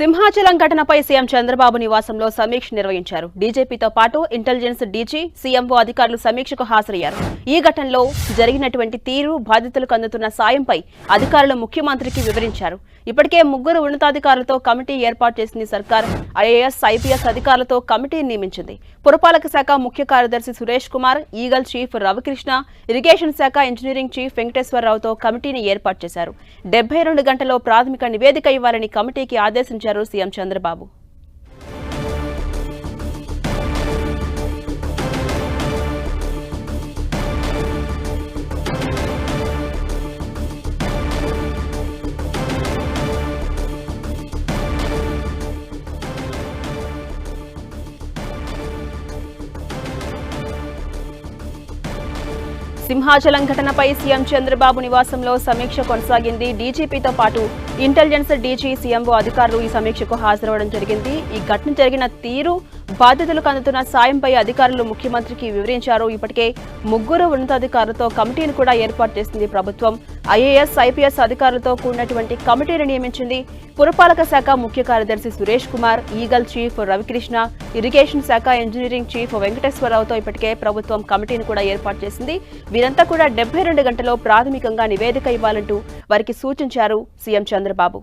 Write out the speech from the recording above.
సింహాచలం ఘటనపై సీఎం చంద్రబాబు నివాసంలో సమీక్ష నిర్వహించారు. డీజీపీతో పాటు ఇంటెలిజెన్స్ డీజీ సీఎంఓ అధికారులు సమీక్షకు హాజరయ్యారు. ఈ ఘటనలో జరిగినటువంటి తీరు బాధితులకు అందుతున్న సాయంపై అధికారులు ముఖ్యమంత్రికి వివరించారు. ఇప్పటికే ముగ్గురు ఉన్నతాధికారులతో కమిటీ ఏర్పాటు చేసింది సర్కార్. ఐఏఎస్ ఐపీఎస్ అధికారులతో కమిటీని నియమించింది. పురపాలక శాఖ ముఖ్య కార్యదర్శి Suresh Kumar Eagle chief Ravikrishna irrigation శాఖ ఇంజనీరింగ్ చీఫ్ వెంకటేశ్వరరావుతో కమిటీని ఏర్పాటు చేశారు. డెబ్బై రెండు గంటల్లో ప్రాథమిక నివేదిక ఇవ్వాలని కమిటీకి ఆదేశించారు. సీఎం చంద్రబాబు. సింహాచలం ఘటనపై సీఎం చంద్రబాబు నివాసంలో సమీక్ష కొనసాగింది. డీజీపీతో పాటు ఇంటెలిజెన్స్ డీజీ సీఎంఓ అధికారులు ఈ సమీక్షకు హాజరవడం జరిగింది. ఈ ఘటన జరిగిన తీరు బాధితులకు అందుతున్న సాయంపై అధికారులు ముఖ్యమంత్రికి వివరించారు. ఇప్పటికే ముగ్గురు ఉన్నతాధికారులతో కమిటీని కూడా ఏర్పాటు చేసింది ప్రభుత్వం. ఐఏఎస్ ఐపీఎస్ అధికారులతో కూడినటువంటి కమిటీని నియమించింది పురపాలక శాఖ ముఖ్య కార్యదర్శి Suresh Kumar Eagle chief Ravikrishna irrigation శాఖ ఇంజనీరింగ్ చీఫ్ వెంకటేశ్వరరావుతో ఇప్పటికే ప్రభుత్వం కమిటీని కూడా ఏర్పాటు చేసింది. వీరంతా కూడా డెబ్బై రెండు గంటల్లో ప్రాథమికంగా నివేదిక ఇవ్వాలంటూ వారికి సూచించారు సీఎం చంద్రబాబు.